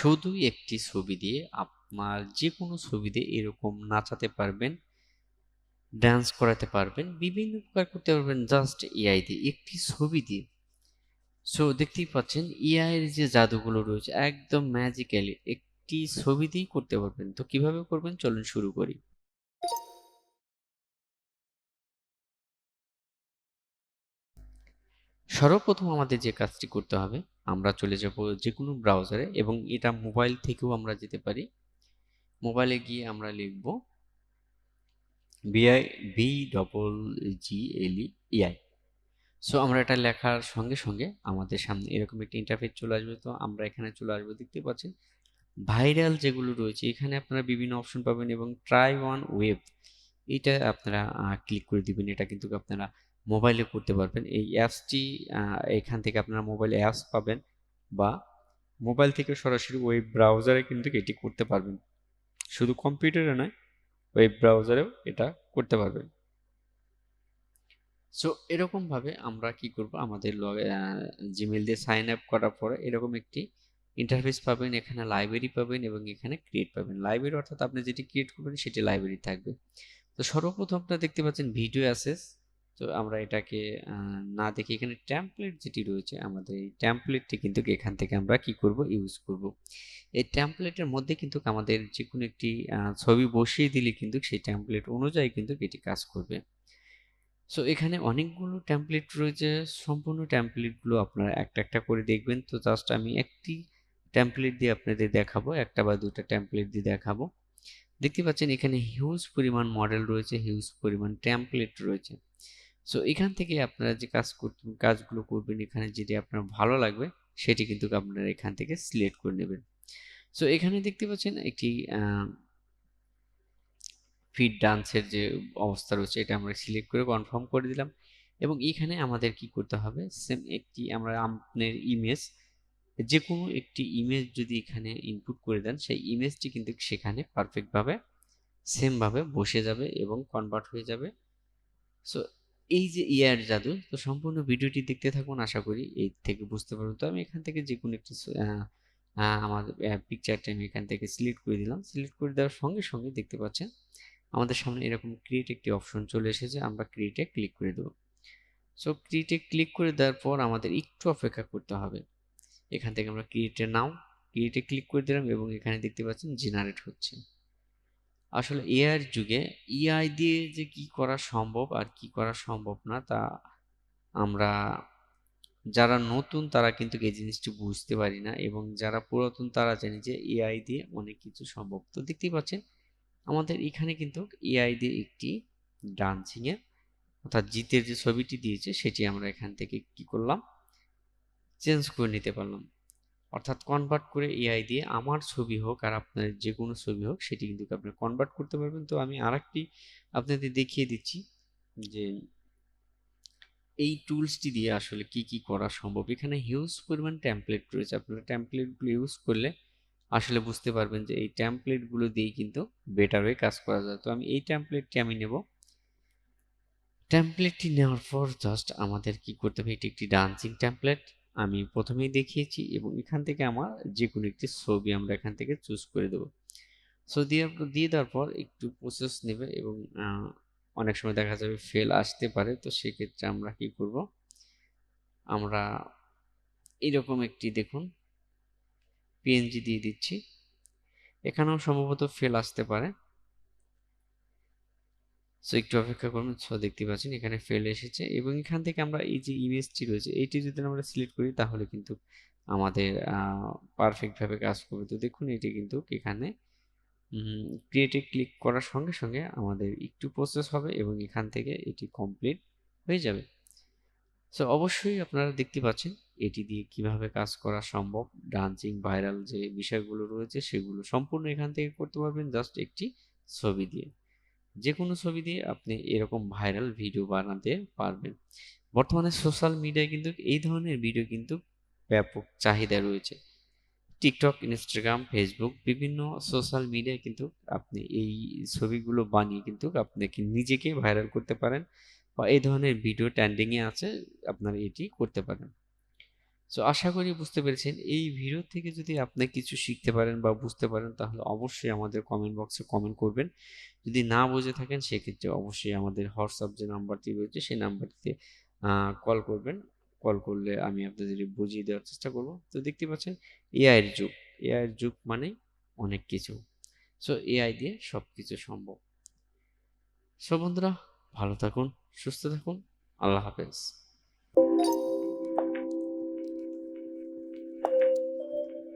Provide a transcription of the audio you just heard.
শুধু একটি ছবি দিয়ে আপনার যে কোনো ছবি দিয়ে এরকম নাচাতে পারবেন ডান্স করাতে পারবেন, বিভিন্ন প্রকার করতে পারবেন জাস্ট এআই দিয়ে একটি ছবি দিয়ে। সো দেখতেই পাচ্ছেন এআইয়ের যে জাদুগুলো রয়েছে, একদম ম্যাজিক্যালি একটি ছবি দিয়েই করতে পারবেন। তো কীভাবে করবেন? চলুন শুরু করি। সর্বপ্রথম আমাদের যে কাজটি করতে হবে, আমরা চলে যাব যে কোনো ব্রাউজারে এবং এটা মোবাইল থেকেও আমরা যেতে পারি। মোবাইলে গিয়ে আমরা লিখব B I B double G L E I so আমরা এটা লেখার সঙ্গে সঙ্গে আমাদের সামনে এরকম একটি ইন্টারফেস চলে আসবে। তো, আমরা এখানে চলে আসব, দেখতে পাচ্ছেন? ভাইরাল যেগুলো রয়েছে, এখানে আপনারা বিভিন্ন অপশন পাবেন এবং ট্রাই ওয়ান ওয়েব এটা আপনারা ক্লিক করে দিবেন। এটা কিন্তু আপনারা মোবাইলে করতে পারবেন। এই অ্যাপসটি এখান থেকে আপনারা মোবাইলে অ্যাপস পাবেন বা মোবাইল থেকে সরাসরি ওয়েব ব্রাউজারে কিন্তু এটি করতে পারবেন। শুধু কম্পিউটারে নয় ওয়েব ব্রাউজারেও এটা করতে পারবেন। সো এরকমভাবে আমরা কি করব? আমাদের জিমেল দিয়ে সাইন আপ করার পরে এরকম একটি ইন্টারফেস পাবেন, এখানে লাইব্রেরি পাবেন এবং এখানে ক্রিয়েট পাবেন। লাইব্রেরি অর্থাৎ আপনি যেটি ক্রিয়েট করবেন, সেটি লাইব্রেরি থাকবে। তো সর্বপ্রথম আপনারা দেখতে পাচ্ছেন ভিডিও অ্যাসেস তো আমরা এটাকে না দেখে এখানে ট্যাম্পলেট যেটি রয়েছে, আমাদের এই ট্যাম্পলেটটি কিন্তু এখান থেকে আমরা কি করব? ইউজ করব। এই ট্যাম্পলেটের মধ্যে কিন্তু আমাদের যে কোনো একটি ছবি বসিয়ে দিলে কিন্তু সেই ট্যাম্পলেট অনুযায়ী কিন্তু এটি কাজ করবে। সো এখানে অনেকগুলো ট্যাম্পলেট রয়েছে, সম্পূর্ণ ট্যাম্পলেটগুলো আপনারা একটা একটা করে দেখবেন। তো জাস্ট আমি একটি ট্যাম্পলেট দিয়ে আপনাদের দেখাবো, একটা বা দুটা ট্যাম্পলেট দিয়ে দেখাবো। দেখতে পাচ্ছেন এখানে হিউজ পরিমাণ মডেল রয়েছে হিউজ পরিমাণ ট্যাম্পলেট রয়েছে। সো এখান থেকে আপনারা যে কাজ কাজগুলো করবেন, এখানে যেটি আপনার ভালো লাগবে, সেটি কিন্তু আপনারা এখান থেকে সিলেক্ট করে নেবেন। সো এখানে দেখতে পাচ্ছেন একটি ফিট ডান্সের যে অবস্থা রয়েছে, এটা আমরা সিলেক্ট করে কনফার্ম করে দিলাম। এবং এখানে আমাদের কি করতে হবে, সেম একটি আমরা আপনার ইমেজ যে কোনো একটি ইমেজ যদি এখানে ইনপুট করে দেন, সেই ইমেজটি কিন্তু সেখানে পারফেক্টভাবে সেমভাবে বসে যাবে এবং কনভার্ট হয়ে যাবে। সো এই যে ইয়ার জাদু, তো সম্পূর্ণ ভিডিওটি দেখতে থাকুন, আশা করি এই থেকে বুঝতে পারবেন। তো আমি এখান থেকে যে কোনো একটি আমার পিকচারটা আমি এখান থেকে সিলেক্ট করে দিলাম। সিলেক্ট করে দেওয়ার সঙ্গে সঙ্গে দেখতে পাচ্ছেন, আমাদের সামনে এরকম ক্রিয়েট একটি অপশন চলে এসেছে, আমরা ক্রিয়েটে ক্লিক করে দেবো। সো ক্রিয়েটে ক্লিক করে দেওয়ার পর আমাদের একটু অপেক্ষা করতে হবে। এখান থেকে আমরা ক্রিয়েটে নাও ক্রিয়েটে ক্লিক করে দিলাম এবং এখানে দেখতে পাচ্ছেন জেনারেট হচ্ছে। আসলে এআইয়ের যুগে ইআই দিয়ে যে কি করা সম্ভব আর কি করা সম্ভব না, তা আমরা যারা নতুন তারা কিন্তু এই জিনিসটি বুঝতে পারি না এবং যারা পুরাতন তারা জানি যে এআই দিয়ে অনেক কিছু সম্ভব। তো দেখতেই পাচ্ছেন, আমাদের এখানে কিন্তু এআই দিয়ে একটি ডান্সিংয়ের অর্থাৎ জিতের যে ছবিটি দিয়েছে, সেটি আমরা এখান থেকে কি করলাম, চেঞ্জ করে নিতে পারলাম। অর্থাৎ কনভার্ট করে এআই দিয়ে আমার ছবি হোক আর আপনার যে কোনো ছবি হোক, সেটি কিন্তু আপনি কনভার্ট করতে পারবেন। তো আমি আর একটি আপনাদের দেখিয়ে দিচ্ছি যে এই টুলসটি দিয়ে আসলে কি কি করা সম্ভব। এখানে হিউজ পরিমাণ ট্যাম্পলেট রয়েছে। আপনারা ট্যাম্পলেটগুলো ইউজ করলে আসলে বুঝতে পারবেন যে এই ট্যাম্পলেটগুলো দিয়েই কিন্তু বেটার হয়ে কাজ করা যায়। তো আমি এই ট্যাম্পলেটটি আমি নেব। ট্যাম্পলেটটি নেওয়ার পর জাস্ট আমাদের কি করতে হবে? এটি একটি ডান্সিং ট্যাম্পলেট আমি প্রথমেই দেখিয়েছি এবং এখান থেকে আমার যে কোনো একটি ছবি আমরা এখান থেকে চুজ করে দেবো। সো দিয়ে দিয়ে দেওয়ার পর একটু প্রসেস নেবে এবং অনেক সময় দেখা যাবে ফেল আসতে পারে। তো সেক্ষেত্রে আমরা কি করব? আমরা এরকম একটি দেখুন পিএনজি দিয়ে দিচ্ছি। এখানেও সম্ভবত ফেল আসতে পারে। সো একটু অপেক্ষা করুন। সো দেখতে পাচ্ছেন এখানে ফেল এসেছে এবং এখান থেকে আমরা এই যে ইমেজটি রয়েছে এইটি যদি আমরা সিলেক্ট করি তাহলে কিন্তু আমাদের পারফেক্টভাবে কাজ করবে। তো দেখুন, এটি কিন্তু এখানে ক্রিয়েটে ক্লিক করার সঙ্গে সঙ্গে আমাদের একটু প্রসেস হবে এবং এখান থেকে এটি কমপ্লিট হয়ে যাবে। সো অবশ্যই আপনারা দেখতে পাচ্ছেন এটি দিয়ে কীভাবে কাজ করা সম্ভব। ডান্সিং ভাইরাল যে বিষয়গুলো রয়েছে সেগুলো সম্পূর্ণ এখান থেকে করতে পারবেন। জাস্ট একটি ছবি দিয়ে। যে কোনো ছবি দিয়ে আপনি এরকম ভাইরাল ভিডিও বানাতে পারবেন। বর্তমানে সোশ্যাল মিডিয়ায় কিন্তু এই ধরনের ভিডিও কিন্তু ব্যাপক চাহিদা রয়েছে। টিকটক ইনস্টাগ্রাম ফেসবুক বিভিন্ন সোশ্যাল মিডিয়ায় কিন্তু আপনি এই ছবিগুলো বানিয়ে কিন্তু আপনি নিজেকে ভাইরাল করতে পারেন বা এই ধরনের ভিডিও ট্রেন্ডিংয়ে আছে, আপনারা এটি করতে পারেন। সো আশা করি বুঝতে পেরেছেন। এই ভিডিও থেকে যদি আপনি কিছু শিখতে পারেন বা বুঝতে পারেন, তাহলে অবশ্যই আমাদের কমেন্ট বক্সে কমেন্ট করবেন। যদি না বুঝে থাকেন, সেক্ষেত্রে অবশ্যই আমাদের হোয়াটসঅ্যাপ যে নাম্বারটি রয়েছে, সেই নাম্বারটিতে কল করবেন। কল করলে আমি আপনাদের বুঝিয়ে দেওয়ার চেষ্টা করব। তো দেখতে পাচ্ছেন এআইয়ের যুগ। এআইয়ের যুগ মানে অনেক কিছু। সো এআই দিয়ে সব কিছু সম্ভব। সো বন্ধুরা, ভালো থাকুন, সুস্থ থাকুন। আল্লাহ হাফেজ।